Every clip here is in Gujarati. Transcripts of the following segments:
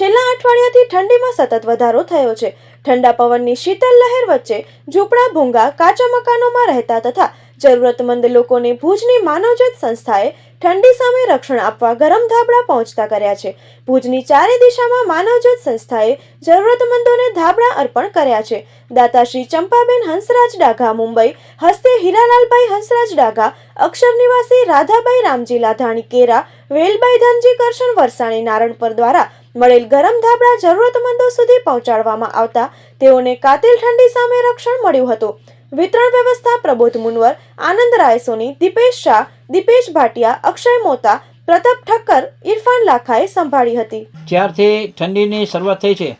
છેલ્લા અઠવાડિયાથી ઠંડીમાં સતત વધારો થયો છે. ઠંડા પવનની શીતલ લહેર વચ્ચે ઝૂંપડા ભૂંગા, કાચા મકાનોમાં રહેતા તથા જરૂરતમંદ લોકોને ભુજની માનવજત સંસ્થાએ ઠંડી સામે રક્ષણ આપવા ગરમ ધાબળા પહોંચતા કર્યા છે. ભુજની ચારે દિશામાં માનવજત સંસ્થાએ જરૂરતમંદોને ધાબળા અર્પણ કર્યા છે. દાતા શ્રી ચંપાબેન હંસરાજ ડાઘા, મુંબઈ, હસ્તે હીરાલાલભાઈ હંસરાજ ડાઘા, અક્ષર નિવાસી રાધાબાઈ રામજી લાધાણી, કેરા, વેલબાઈ ધનજી કરશન વરસાણી, નારણપર દ્વારા મળેલ ગરમ ધાબળા જરૂરતમંદો સુધી પહોંચાડવામાં આવતા તેઓને કાતિલ ઠંડી સામે રક્ષણ મળ્યું હતું. વિતરણ વ્યવસ્થા પ્રબોધ મુનવર, આનંદ રાય સોની, દીપેશ શાહ, દીપેશ ભાટિયા, અક્ષય મોતા, પ્રતાપ ઠક્કર, ઇરફાન લાખાએ સંભાળી હતી. જ્યારથી ઠંડીની શરૂઆત થઈ છે,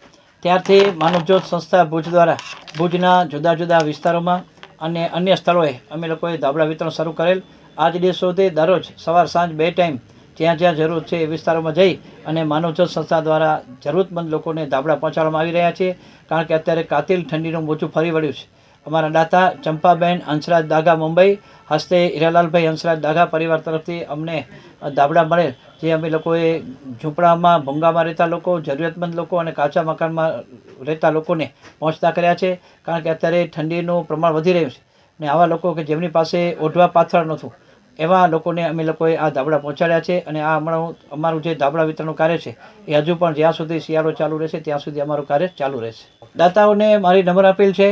ત્યારથી માનવજ્યોત સંસ્થા ભુજ દ્વારા ભુજના જુદા જુદા વિસ્તારોમાં અને અન્ય સ્થળોએ અમે લોકોએ ધાબળા વિતરણ શરૂ કરેલ. આજ દિવસ સુધી દરરોજ સવાર સાંજ બે ટાઈમ જ્યાં જ્યાં જરૂર છે એ વિસ્તારોમાં જઈ અને માનવજ્યોત સંસ્થા દ્વારા જરૂરતમંદ લોકોને ધાબળા પહોંચાડવામાં આવી રહ્યા છે. કારણ કે અત્યારે કાતિલ ઠંડીનું મોજું ફરી વળ્યું છે. અમારા દાતા ચંપાબેન હંસરાજ દાગા મુંબઈ. હસ્તે હીરાલાલભાઈ હંસરાજ દાગા પરિવાર તરફથી અમને ધાબળા મળેલ, જે અમે લોકોએ ઝૂંપડામાં, ભૂંગામાં રહેતા લોકો, જરૂરિયાતમંદ લોકો અને કાચા મકાનમાં રહેતા લોકોને પહોંચતા કર્યા છે. કારણ કે અત્યારે ઠંડીનું પ્રમાણ વધી રહ્યું છે. ને આવા લોકો કે જેમની પાસે ઓઢવા પાથર નહોતું એવા લોકોને અમે લોકોએ આ ધાબળા પહોંચાડ્યા છે અને આ હમણાં અમારું જે ધાબળા વિતરણનું કાર્ય છે, એ હજુ પણ જ્યાં સુધી શિયાળો ચાલુ રહેશે, ત્યાં સુધી અમારું કાર્ય ચાલુ રહેશે. દાતાઓને મારી નમ્ર અપીલ છે,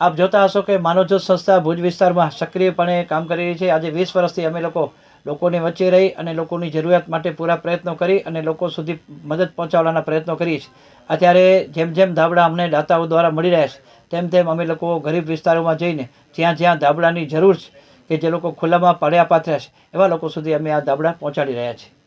આપ જોતા હશો કે માનવજ્યોત સંસ્થા ભુજ વિસ્તારમાં સક્રિયપણે કામ કરી રહી છે. આજે વીસ વર્ષથી અમે લોકો લોકોની વચ્ચે રહી અને લોકોની જરૂરિયાત માટે પૂરા પ્રયત્નો કરી અને લોકો સુધી મદદ પહોંચાડવાના પ્રયત્નો કરીએ છીએ. અત્યારે જેમ જેમ ધાબળા અમને દાતાઓ દ્વારા મળી રહ્યા છે, તેમ તેમ અમે લોકો ગરીબ વિસ્તારોમાં જઈને જ્યાં જ્યાં ધાબળાની જરૂર છે કે જે લોકો ખુલ્લામાં પડ્યા પાથર્યા છે, એવા લોકો સુધી અમે આ દાબડા પહોંચાડી રહ્યા છીએ.